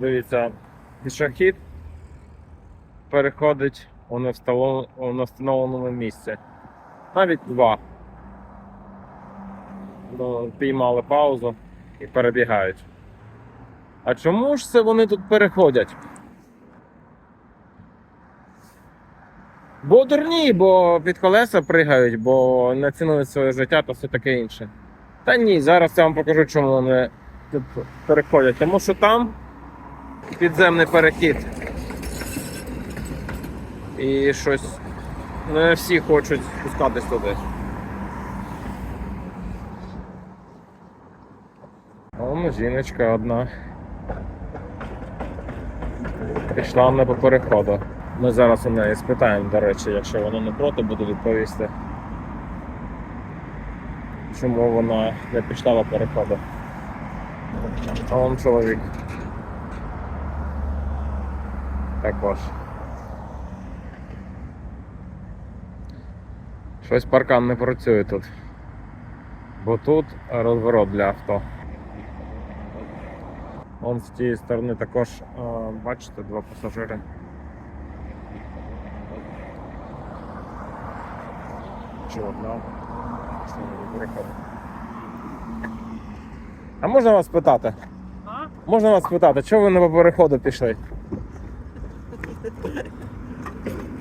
Дивіться, пішохід переходить у невстало- у невстановленому місці. Навіть два. Піймали паузу і перебігають. А чому ж це вони тут переходять? Бо дурні, бо під колеса пригають, бо не цінують своє життя та все таке інше. Та ні, зараз я вам покажу, чому вони тут переходять. Тому що там підземний перехід. І щось не всі хочуть спускатись туди. А жіночка одна. Пішла не по переходу. Ми зараз у неї спитаємо, до речі, якщо вона не проти, буде відповісти. Чому вона не пішла по переходу. А вон чоловік. Також. Щось паркан не працює тут. Бо тут розворот для авто. Вон з тієї сторони також, е, бачите, два пасажири. Чи одна? А можна вас питати? А? Можна вас питати, чого ви по переходу пішли?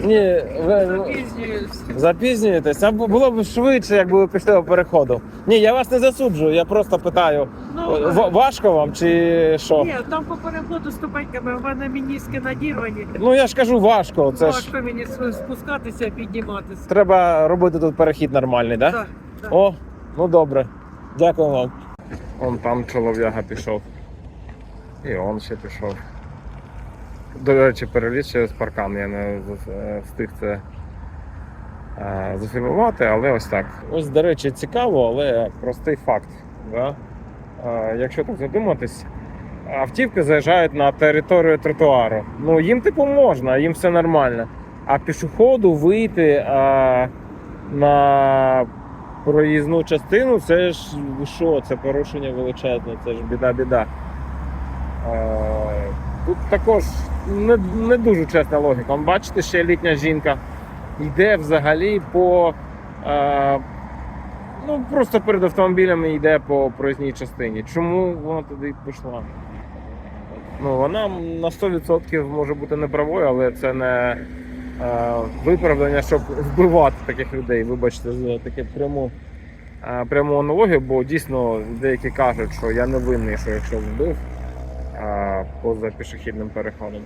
Ні, ви Запізнююсь. запізнюєтесь, а бу- було б швидше, якби ви пішли по переходу. Ні, я вас не засуджую, я просто питаю, Ну, в- важко вам чи що? ні, там по переходу ступеньками, у мене мініски надірвані. Ну я ж кажу важко, це ж Важко мені с- спускатися, підніматися. треба робити тут перехід нормальний, так? Так, так. О, ну добре. Дякую вам. Вон там чолов'яга пішов. І он ще пішов. До речі, переліз через паркан. Я не е, встиг це е, зафільмувати, але ось так. Ось, до речі, цікаво, але простий факт. Да? Е, Якщо так задуматись, автівки заїжджають на територію тротуару. Ну, їм типу можна, їм все нормально. А пішоходу вийти е, на проїзну частину, це ж що, це порушення величезне, це ж біда-біда. Тут також не, не дуже чесна логіка. Бачите, ще літня жінка йде взагалі по. Е, ну, просто перед автомобілями йде по проїзній частині. Чому вона туди пішла? Ну, вона на 100% може бути неправою, але це не е, виправдання, щоб вбивати таких людей. Вибачте за таке пряму, е, пряму аналогію, бо дійсно деякі кажуть, що я не винний, що якщо вбив поза пішохідним переходом.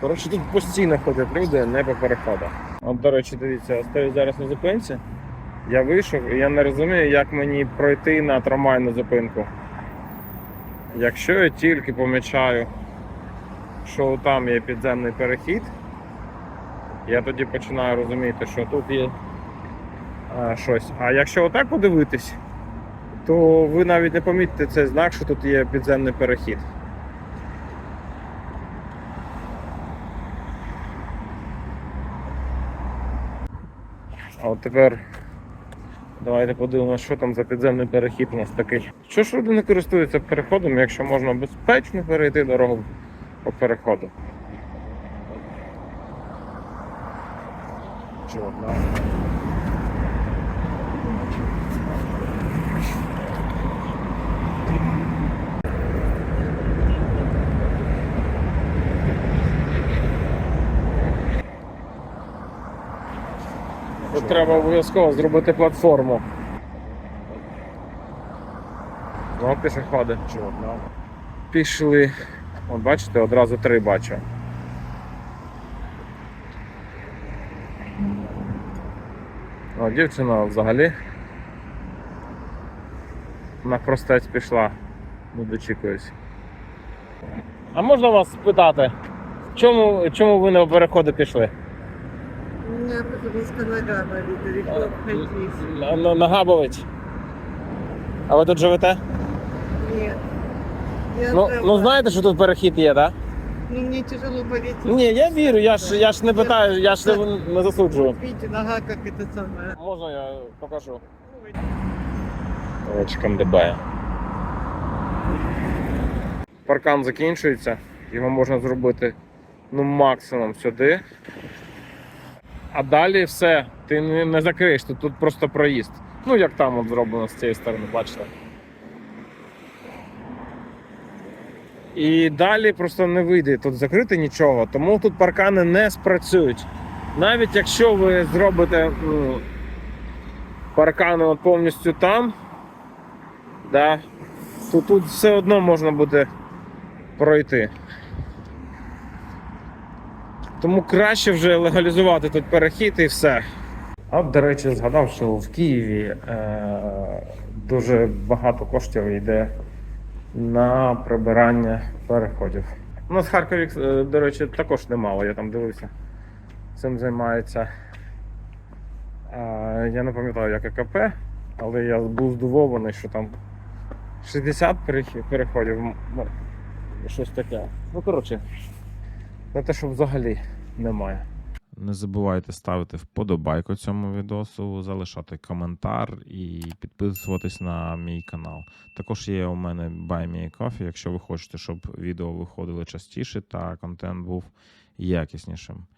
Коротше, тут постійно ходять люди не по переходах. От, до речі, дивіться, я стою зараз на зупинці. Я вийшов і я не розумію, як мені пройти на трамвайну зупинку. Якщо я тільки помічаю, що там є підземний перехід, я тоді починаю розуміти, що тут є а, щось. А якщо отак подивитись, то ви навіть не помітите цей знак, що тут є підземний перехід. А от тепер давайте подивимося, що там за підземний перехід у нас такий. Що ж люди не користуються переходом, якщо можна безпечно перейти дорогу по переходу? Чи треба обов'язково зробити платформу. Ну, пішоходи. Пішли. От бачите, одразу три бачу. О, дівчина взагалі. На простець пішла. Не дочікуюсь. А можна вас спитати, чому, чому ви на переходи пішли? У мене просто нога болить, далеко ходить. На, на, нагабович. А ви тут живете? Нет. Я Ну, ну знаєте, що тут перехід є, так? Ну, мне тяжело болеть. Ні, я вірю, я ж, я ж не питаю, я ж не, не засуджую. Видите, нога как это самое. Можна я покажу? Речком дебає. Паркан закінчується, його можна зробити ну, максимум сюди. А далі все, ти не, не закриєш, тут, тут просто проїзд. Ну, як там от зроблено з цієї сторони, бачите. І далі просто не вийде тут закрити нічого, тому тут паркани не спрацюють. Навіть якщо ви зробите ну, паркани повністю там, да, то тут все одно можна буде пройти. Тому краще вже легалізувати тут перехід і все. А до речі, згадав, що в Києві е, дуже багато коштів йде на прибирання переходів. У нас в Харкові, е, до речі, також немало, я там дивився. Цим займається. Е, я не пам'ятаю, як АКП, але я був здивований, що там 60 переходів. ну, Щось таке. Ну, коротше, не те, що взагалі немає. Не забувайте ставити вподобайку цьому відосу, залишати коментар і підписуватись на мій канал. Також є у мене Buy Me Coffee, якщо ви хочете, щоб відео виходили частіше та контент був якіснішим.